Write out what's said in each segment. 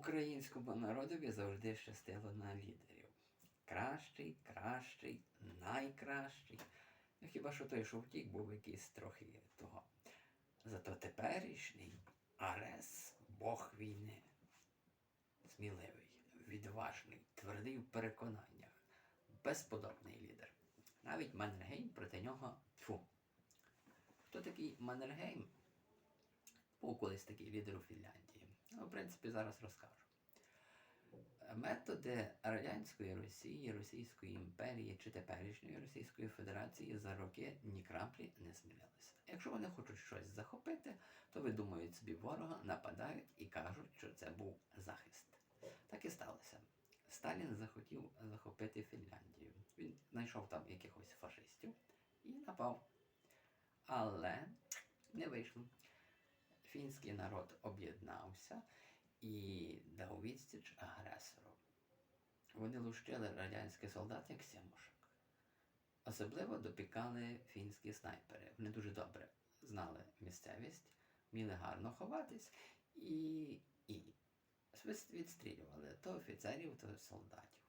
Українському народові завжди щастило на лідерів. Кращий, кращий, найкращий. Ну, хіба що той, що втік, був якийсь трохи того. Зато теперішній Арес Бог війни. Сміливий, відважний, твердий в переконаннях, безподобний лідер. Навіть Маннергейм проти нього тьфу. Хто такий Маннергейм? Був колись такий лідер у Фінляндії. Принципі, зараз розкажу. Методи Радянської Росії, Російської імперії чи теперішньої Російської Федерації за роки ні краплі не змінилися. Якщо вони хочуть щось захопити, то видумують собі ворога, нападають і кажуть, що це був захист. Так і сталося. Сталін захотів захопити Фінляндію. Він знайшов там якихось фашистів і напав. Але не вийшло. Фінський народ об'єднався і дав відсіч агресору. Вони лущили радянських солдат як сімушок. Особливо допікали фінські снайпери. Вони дуже добре знали місцевість, вміли гарно ховатись і, і відстрілювали то офіцерів, то солдатів.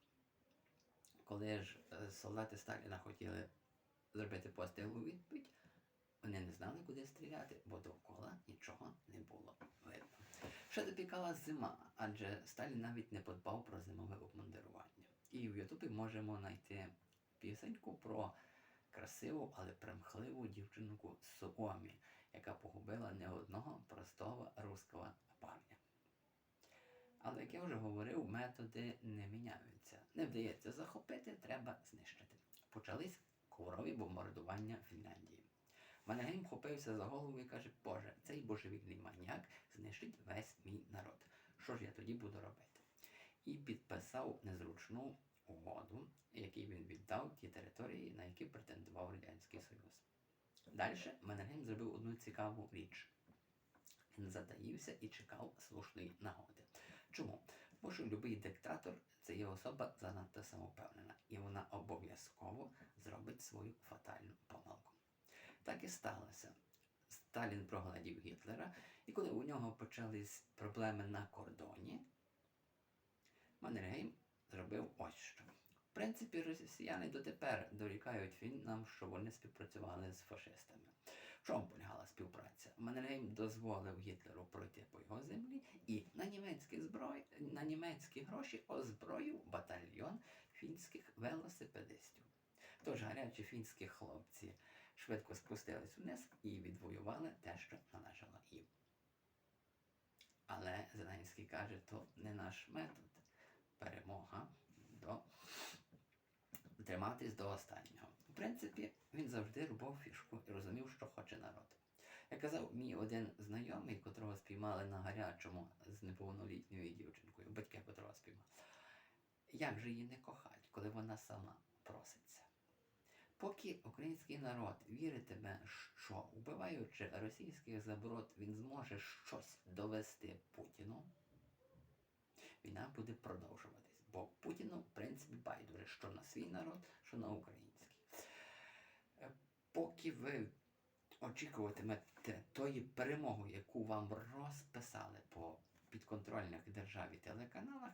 Коли ж е, солдати Сталіна хотіли зробити постріл у відповідь, вони не знали, куди стріляти, бо довкола нічого не було видно. Ще допікала зима, адже Сталін навіть не подбав про зимове обмундирування. І в Ютубі можемо знайти пісеньку про красиву, але примхливу дівчинку Суомі, яка погубила не одного простого руського парня. Але як я вже говорив, методи не міняються. Не вдається захопити, треба знищити. Почались коврові бомбардування Фінляндії. Маннергейм хопився за голову і каже, Боже, цей божевільний маніяк знищить весь мій народ. Що ж я тоді буду робити? І підписав незручну угоду, який він віддав ті території, на які претендував Радянський Союз. Далі Маннергейм зробив одну цікаву річ. Він затаївся і чекав слушної нагоди. Чому? Тому що будь-який диктатор це є особа занадто самовпевнена, і вона обов'язково зробить свою фатальну помилку. Так і сталося. Сталін прогладів Гітлера, і коли у нього почались проблеми на кордоні, Маннергейм зробив ось що. В принципі, росіяни дотепер дорікають фіннам, що вони співпрацювали з фашистами. В чому полягала співпраця? Маннергейм дозволив Гітлеру пройти по його землі і на німецькі зброї, на німецькі гроші озброїв батальйон фінських велосипедистів. Тож гарячі фінські хлопці швидко спустились вниз і відвоювали те, що належало їм. Але Зеленський каже, то не наш метод. Перемога до триматись до останнього. В принципі, він завжди рубав фішку і розумів, що хоче народ. Як казав мій один знайомий, котрого спіймали на гарячому з неповнолітньою дівчинкою, батьки котрого спіймали. Як же її не кохать, коли вона сама проситься? Поки український народ віритиме, що вбиваючи російських заброд, він зможе щось довести Путіну, війна буде продовжуватись. Бо Путіну, в принципі, байдуже, що на свій народ, що на український. Е, Поки ви очікуватимете тої перемоги, яку вам розписали по підконтрольних державі телеканалах,